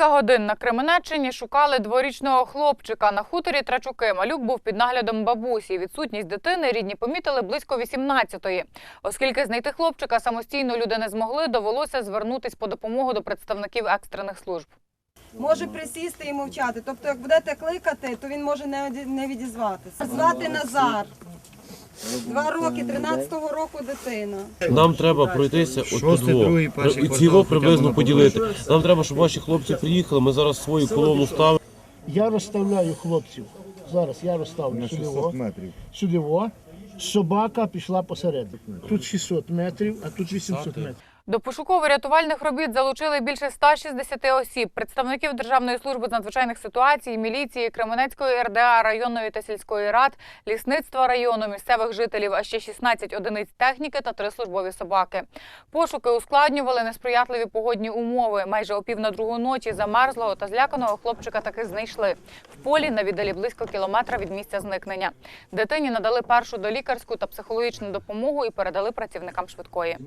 Кілька годин на Кременеччині шукали дворічного хлопчика. На хуторі Трачуки малюк був під наглядом бабусі. Відсутність дитини рідні помітили близько 18-ї. Оскільки знайти хлопчика самостійно люди не змогли, довелося звернутись по допомогу до представників екстрених служб. Може присісти і мовчати. Тобто, як будете кликати, то він може не не відізватися. Звати Назар. Два роки, 13-го року дитина. Нам треба пройтися от перший і ціло приблизно поділити. Нам треба, щоб ваші хлопці приїхали. Ми зараз свою колону ставимо. Я розставляю хлопців. Зараз я розставлю сюди. О, сюди. О. Собака пішла посередині. Тут 600 метрів, а тут 800 метрів. До пошуково-рятувальних робіт залучили більше 160 осіб, представників Державної служби з надзвичайних ситуацій, міліції, Кременецької РДА, районної та сільської рад, лісництва району, місцевих жителів, а ще 16 одиниць техніки та три службові собаки. Пошуки ускладнювали несприятливі погодні умови. Майже о пів на другу ночі замерзлого та зляканого хлопчика таки знайшли. В полі на віддалі близько кілометра від місця зникнення. Дитині надали першу долікарську та психологічну допомогу і передали працівникам швидкої.